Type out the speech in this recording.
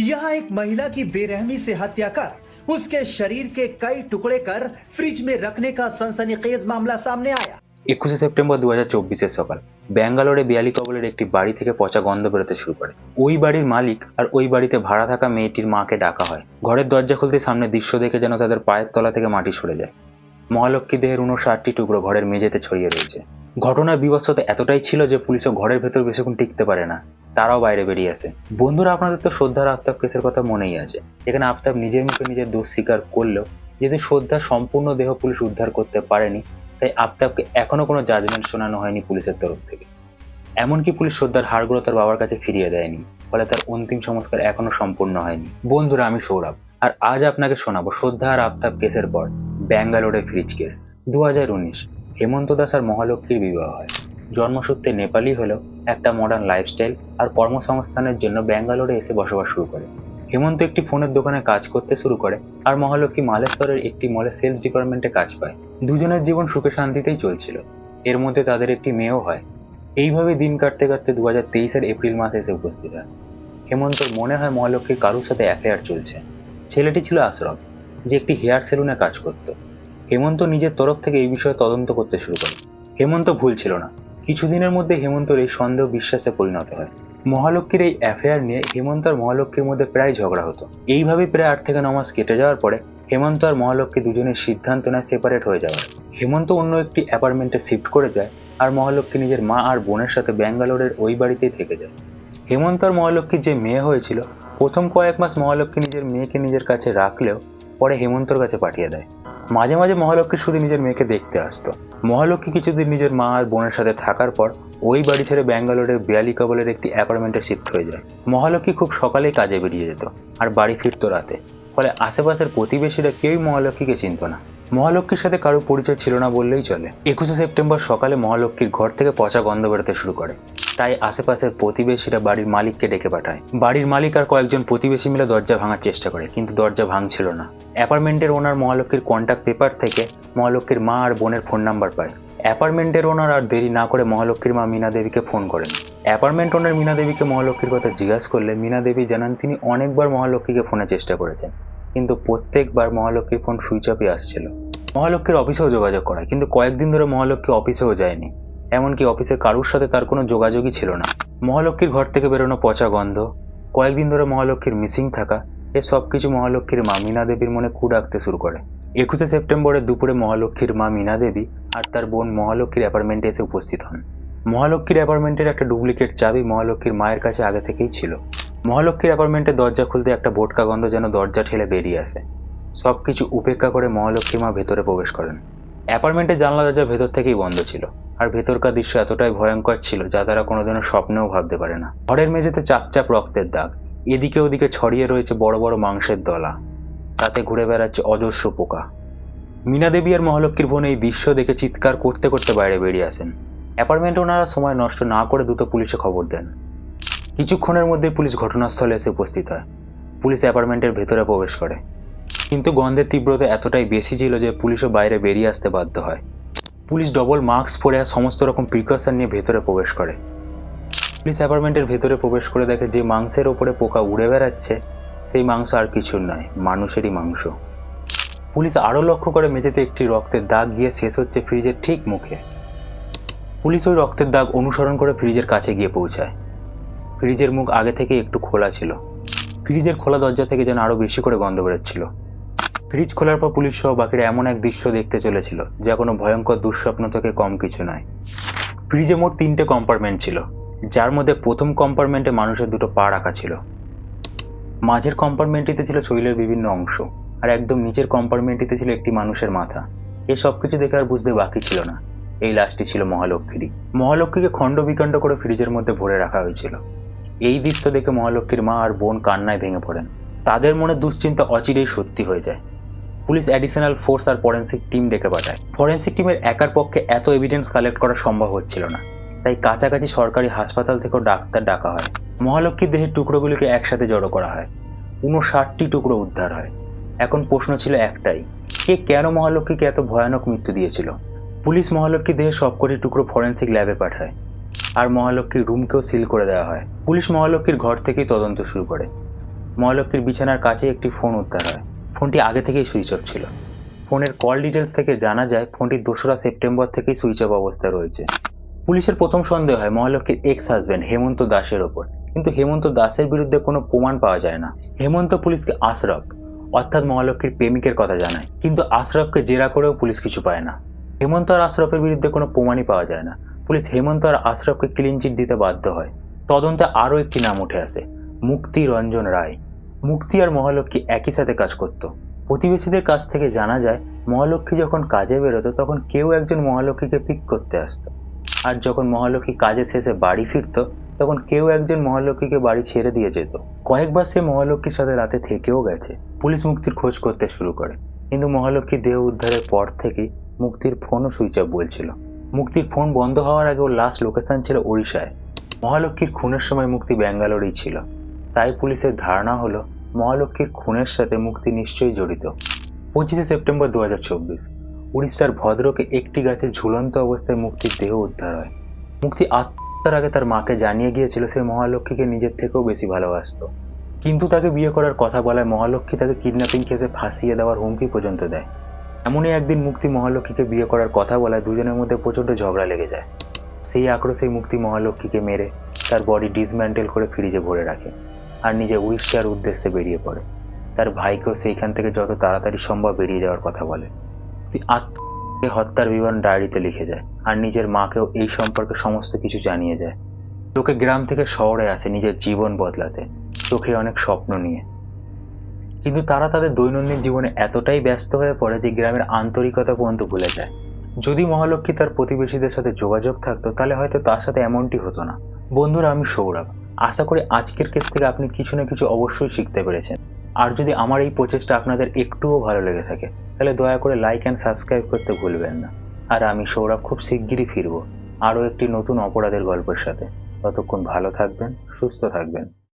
यहाँ एक महिला की बेरहमी से हत्या कर उसके शरीर के कई टुकड़े कर फ्रिज में रखने का सनसनीखेज मामला सामने आया একুশে সেপ্টেম্বর দু হাজার চব্বিশের সকাল ব্যাঙ্গালোরে বিয়ালি কবলের একটি বাড়ি থেকে পচা গন্ধ বেরোতে শুরু করে ওই বাড়ির মালিক আর ওই বাড়িতে ভাড়া থাকা মেয়েটির মাকে ডাকা হয় ঘরের দরজা খুলতে সামনে দৃশ্য দেখে যেন তাদের পায়ের তলা থেকে মাটি সরে যায় মহালক্ষ্মী দেহের উনষাটটি টুকরো ঘরের মেঝেতে ছড়িয়ে রয়েছে। ঘটনার বিভৎসতা এতটাই ছিল যে পুলিশও ঘরের ভেতর বেশিক্ষণ টিকতে পারে না। তারাও বাইরে বেরিয়ে আসে। বন্ধুরা, আপনাদের তো শ্রদ্ধার আফতাব কেসের কথা মনেই আছে। এখানে আফতাব নিজের মুখে নিজের দোষ স্বীকার করলেও যেহেতু শ্রদ্ধার সম্পূর্ণ দেহ পুলিশ উদ্ধার করতে পারেনি, তাই আফতাবকে এখনও কোনো জাজমেন্ট শোনানো হয়নি পুলিশের তরফ থেকে। এমনকি পুলিশ শ্রদ্ধার হাড়গুলো তার বাবার কাছে ফিরিয়ে দেয়নি, ফলে তার অন্তিম সংস্কার এখনও সম্পূর্ণ হয়নি। বন্ধুরা, আমি সৌরভ, আর আজ আপনাকে শোনাবো শ্রদ্ধা আর আফতাব কেসের পর। ব্যাঙ্গালোরে ফ্রিজ কেস। দু হাজার উনিশ, হেমন্ত দাস আর মহালক্ষ্মীর বিবাহ হয়। জন্মসূত্রে নেপালি হলেও একটা মডার্ন লাইফস্টাইল আর কর্মসংস্থানের জন্য ব্যাঙ্গালোরে এসে বসবাস শুরু করে। হেমন্ত একটি ফোনের দোকানে কাজ করতে শুরু করে আর মহালক্ষ্মী মালেশ্বরের একটি মলে সেলস ডিপার্টমেন্টে কাজ পায়। দুজনের জীবন সুখে শান্তিতেই চলছিল। এর মধ্যে তাদের একটি মেয়েও হয়। এইভাবে দিন কাটতে কাটতে দু হাজার তেইশের এপ্রিল মাসে এসে উপস্থিত হয়। হেমন্তর মনে হয় মহালক্ষ্মীর কারোর সাথে অ্যাফেয়ার চলছে। ছেলেটি ছিল আশরফ। যে একটি হেয়ার সেলুনে কাজ করত। হেমন্ত নিজের তরফ থেকে এই বিষয়ে তদন্ত করতে শুরু করে। হেমন্ত ভুল ছিল না। কিছুদিনের মধ্যে হেমন্তর এই সন্দেহ বিশ্বাসে পরিণত হয়। মহালক্ষ্মীর এই অ্যাফেয়ার নিয়ে হেমন্ত আর মহালক্ষ্মীর মধ্যে প্রায় ঝগড়া হতো। এইভাবে প্রায় আট থেকে ন মাস কেটে যাওয়ার পরে হেমন্ত আর মহালক্ষ্মী দুজনের সিদ্ধান্ত নেয় সেপারেট হয়ে যাওয়ার। হেমন্ত অন্য একটি অ্যাপার্টমেন্টে শিফট করে যায় আর মহালক্ষ্মী নিজের মা আর বোনের সাথে ব্যাঙ্গালোরের ওই বাড়িতেই থেকে যায়। হেমন্ত আর মহালক্ষ্মীর যে মেয়ে হয়েছিল, প্রথম কয়েক মাস মহালক্ষ্মী নিজের মেয়েকে নিজের কাছে রাখলেও পরে হেমন্তর কাছে পাঠিয়ে দেয়। মাঝে মাঝে মহালক্ষ্মী শুধু নিজের মেয়েকে দেখতে আসতো। মহালক্ষ্মী কিছুদিন নিজের মা আর বোনের সাথে থাকার পর ওই বাড়ি ছেড়ে ব্যাঙ্গালোরের বিয়ালি কবলের একটি অ্যাপার্টমেন্টে শিফট হয়ে যায়। মহালক্ষ্মী খুব সকালেই কাজে বেরিয়ে যেত আর বাড়ি ফিরতো রাতে। ফলে আশেপাশের প্রতিবেশীরা কেউই মহালক্ষ্মীকে চিনত না। মহালক্ষ্মীর সাথে কারও পরিচয় ছিল না বললেই চলে। একুশে সেপ্টেম্বর সকালে মহালক্ষ্মীর ঘর থেকে পচা গন্ধ বেরোতে শুরু করে। তাই আশেপাশের প্রতিবেশীরা বাড়ির মালিককে ডেকে পাঠায়। বাড়ির মালিক আর কয়েকজন প্রতিবেশী মিলে দরজা ভাঙার চেষ্টা করে, কিন্তু দরজা ভাঙছিল না। অ্যাপার্টমেন্টের ওনার মহালক্ষ্মীর কন্ট্যাক্ট পেপার থেকে মহালক্ষ্মীর মা আর বোনের ফোন নাম্বার পায়। অ্যাপার্টমেন্টের ওনার আর দেরি না করে মহালক্ষ্মীর মা মীনা দেবীকে ফোন করেন। অ্যাপার্টমেন্ট ওনার মীনা দেবীকে মহালক্ষ্মীর কথা জিজ্ঞাসা করলে মীনা দেবী জানান, তিনি অনেকবার মহালক্ষ্মীকে ফোনে চেষ্টা করেছেন, কিন্তু প্রত্যেকবার মহালক্ষ্মীর ফোন সুইচ অফই আসছিল। মহালক্ষ্মীর অফিসেও যোগাযোগ করায়, কিন্তু কয়েকদিন ধরে মহালক্ষ্মী অফিসেও যায়নি। এমনকি অফিসের কারুর সাথে তার কোনো যোগাযোগই ছিল না। মহালক্ষ্মীর ঘর থেকে বেরোনো পচা গন্ধ, কয়েকদিন ধরে মহালক্ষ্মীর মিসিং থাকা, এ সব কিছু মহালক্ষ্মীর মা মীনা দেবীর মনে কু ডাকতে শুরু করে। একুশে সেপ্টেম্বরের দুপুরে মহালক্ষ্মীর মা মীনা দেবী আর তার বোন মহালক্ষ্মীর অ্যাপার্টমেন্টে এসে উপস্থিত হন। মহালক্ষ্মীর অ্যাপার্টমেন্টের একটা ডুপ্লিকেট চাবি মহালক্ষ্মীর মায়ের কাছে আগে থেকেই ছিল। মহালক্ষ্মীর অ্যাপার্টমেন্টের দরজা খুলতে একটা বোটকা গন্ধ যেন দরজা ঠেলে বেরিয়ে আসে। সব কিছু উপেক্ষা করে মহালক্ষ্মী মা ভেতরে প্রবেশ করেন। অ্যাপার্টমেন্টের জানলা দরজা ভেতর থেকেই বন্ধ ছিল। আর ভেতরকার দৃশ্য এতটাই ভয়ঙ্কর ছিল যা তারা কোনোদিনও স্বপ্নেও ভাবতে পারে না। ঘরের মেঝেতে চাপচাপ রক্তের দাগ। এদিকে ওদিকে ছড়িয়ে রয়েছে বড় বড় মাংসের দলা। তাতে ঘুরে বেড়াচ্ছে অজস্র পোকা। মীনা দেবী আর মহালক্ষ্মীর বোন এই দৃশ্য দেখে চিৎকার করতে করতে বাইরে বেরিয়ে আসেন। অ্যাপার্টমেন্টে ওনারা সময় নষ্ট না করে দ্রুত পুলিশে খবর দেন। কিছুক্ষণের মধ্যে পুলিশ ঘটনাস্থলে এসে উপস্থিত হয়। পুলিশ অ্যাপার্টমেন্টের ভেতরে প্রবেশ করে। কিন্তু গন্ধের তীব্রতা এতটাই বেশি ছিল যে পুলিশও বাইরে বেরিয়ে আসতে বাধ্য হয়। পুলিশ ডবল মাস্ক পরে সমস্ত রকম প্রিকশন নিয়ে ভেতরে প্রবেশ করে। পুলিশ অ্যাপার্টমেন্টের ভেতরে প্রবেশ করে দেখে যে মাংসের ওপরে পোকা উড়ে বেড়াচ্ছে, সেই মাংস আর কিছুর নয়, মানুষেরই মাংস। পুলিশ আরও লক্ষ্য করে মেঝেতে একটি রক্তের দাগ গিয়ে শেষ হচ্ছে ফ্রিজের ঠিক মুখে। পুলিশ ওই রক্তের দাগ অনুসরণ করে ফ্রিজের কাছে গিয়ে পৌঁছায়। ফ্রিজের মুখ আগে থেকে একটু খোলা ছিল। ফ্রিজের খোলা দরজা থেকে যেন আরও বেশি করে গন্ধ বেরোচ্ছিল। ফ্রিজ খোলার পর পুলিশ সহ বাকিরা এমন এক দৃশ্য দেখতে চলেছিল, যা কোনো ভয়ঙ্কর দুঃস্বপ্ন থেকে কম কিছু নয়। ফ্রিজে মোট তিনটে কম্পার্টমেন্ট ছিল, যার মধ্যে প্রথম কম্পার্টমেন্টে মানুষের দুটো পা রাখা ছিল। মাঝের কম্পার্টমেন্টটিতে ছিল শরীরের বিভিন্ন অংশ, আর একদম নিচের কম্পার্টমেন্টটিতে ছিল একটি মানুষের মাথা। এই সব কিছু দেখে আর বুঝতে বাকি ছিল না। এই লাশটি ছিল মহালক্ষ্মীরই। মহালক্ষ্মীকে খণ্ড বিখণ্ড করে ফ্রিজের মধ্যে ভরে রাখা হয়েছিল। এই দৃশ্য দেখে মহালক্ষ্মীর মা আর বোন কান্নায় ভেঙে পড়েন। তাদের মনে দুশ্চিন্তা অচিরেই সত্যি হয়ে যায়। পুলিশ অ্যাডিশনাল ফোর্স আর ফরেন্সিক টিম ডেকে পাঠায়। ফরেন্সিক টিমের একার পক্ষে এত এভিডেন্স কালেক্ট করা সম্ভব হচ্ছিল না। তাই কাছাকাছি সরকারি হাসপাতাল থেকেও ডাক্তার ডাকা হয়। মহালক্ষ্মীর দেহের টুকরোগুলিকে একসাথে জড়ো করা হয়। উনষাটটি টুকরো উদ্ধার হয়। এখন প্রশ্ন ছিল একটাই, কে কেন মহালক্ষ্মীকে এত ভয়ানক মৃত্যু দিয়েছিল? পুলিশ মহালক্ষ্মীর দেহের সবকটি টুকরো ফরেন্সিক ল্যাবে পাঠায় আর মহালক্ষ্মীর রুমকেও সিল করে দেওয়া হয়। পুলিশ মহালক্ষ্মীর ঘর থেকেই তদন্ত শুরু করে। মহালক্ষীর বিছানার কাছে একটি ফোন উদ্ধার হয়। ফোনটি আগে থেকেই সুইচ অফ ছিল। ফোনের কল ডিটেলস থেকে জানা যায়, ফোনটি দোসরা সেপ্টেম্বর থেকেই সুইচ অফ অবস্থায় রয়েছে। পুলিশের প্রথম সন্দেহ হয় মহালক্ষীর এক্স হাজব্যান্ড হেমন্ত দাসের ওপর। কিন্তু হেমন্ত দাসের বিরুদ্ধে কোনো প্রমাণ পাওয়া যায় না। হেমন্ত পুলিশকে আশরফ অর্থাৎ মহালক্ষীর প্রেমিকের কথা জানায়। কিন্তু আশরফকে জেরা করেও পুলিশ কিছু পায় না। হেমন্ত আর আশরফের বিরুদ্ধে কোনো প্রমাণই পাওয়া যায় না। পুলিশ হেমন্ত আর আশরফকে ক্লিন চিট দিতে বাধ্য হয়। তদন্তে আরও একটি নাম উঠে আসে, মুক্তি রঞ্জন রায়। মুক্তি আর মহালক্ষী একই সাথে কাজ করত। প্রতিবেশীদের কাছ থেকে জানা যায় মহালক্ষী যখন কাজে বেরোতো, তখন কেউ একজন মহালক্ষীকে পিক করতে আসতো। আর যখন মহালক্ষী কাজে শেষে বাড়ি ফিরতো, তখন কেউ একজন মহালক্ষীকে বাড়ি ছেড়ে দিয়ে যেত। কয়েকবার সে মহালক্ষীর সাথে রাতে থেকেও গেছে। পুলিশ মুক্তির খোঁজ করতে শুরু করে। কিন্তু মহালক্ষী দেহ উদ্ধারের পর থেকেই মুক্তির ফোনও সুইচ অফ বলছিল। মুক্তির ফোন বন্ধ হওয়ার আগে ওর লাস্ট লোকেশন ছিল ওড়িশায়। মহালক্ষীর খুনের সময় মুক্তি ব্যাঙ্গালোরেই ছিল। তাই পুলিশের ধারণা হলো মহালক্ষীর খুনের সাথে মুক্তি নিশ্চয়ই জড়িত। পঁচিশে সেপ্টেম্বর দু হাজার চব্বিশ, উড়িষ্যার ভদ্রকে একটি গাছে ঝুলন্ত অবস্থায় মুক্তির দেহ উদ্ধার হয়। মুক্তি আত্মার আগে তার মাকে জানিয়ে গিয়েছিল সে মহালক্ষীকে নিজের থেকেও বেশি ভালোবাসত। কিন্তু তাকে বিয়ে করার কথা বলায় মহালক্ষী তাকে কিডন্যাপিং কেসে ফাঁসিয়ে দেওয়ার হুমকি পর্যন্ত দেয়। এমনই একদিন মুক্তি মহালক্ষীকে বিয়ে করার কথা বলায় দুজনের মধ্যে প্রচণ্ড ঝগড়া লেগে যায়। সেই আক্রোশেই মুক্তি মহালক্ষীকে মেরে তার বডি ডিসম্যান্টেল করে ফ্রিজে ভরে রাখে। আর নিজে উড়িষ্যার উদ্দেশ্যে বেরিয়ে পড়ে। তার ভাইকেও সেইখান থেকে যত তাড়াতাড়ি সম্ভব বেরিয়ে যাওয়ার কথা বলে। আত্মকে হত্যার বিবরণ ডায়েরিতে লিখে যায় আর নিজের মাকেও এই সম্পর্কে সমস্ত কিছু জানিয়ে যায়। লোকে গ্রাম থেকে শহরে আসে নিজের জীবন বদলাতে, চোখে অনেক স্বপ্ন নিয়ে। কিন্তু তারা তাদের দৈনন্দিন জীবনে এতটাই ব্যস্ত হয়ে পড়ে যে গ্রামের আন্তরিকতা পর্যন্ত ভুলে যায়। যদি মহালক্ষ্মী তার প্রতিবেশীদের সাথে যোগাযোগ থাকতো, তাহলে হয়তো তার সাথে এমনটি হতো না। বন্ধুরা, আমি সৌরভ। আশা করি আজকের কেস থেকে আপনি কিছু না কিছু অবশ্যই শিখতে পেরেছেন। আর যদি আমার এই প্রচেষ্টা আপনাদের একটুও ভালো লেগে থাকে, তাহলে দয়া করে লাইক অ্যান্ড সাবস্ক্রাইব করতে ভুলবেন না। আর আমি সৌরভ খুব শিগগিরই ফিরব আরও একটি নতুন অপরাধের গল্পের সাথে। ততক্ষণ ভালো থাকবেন, সুস্থ থাকবেন।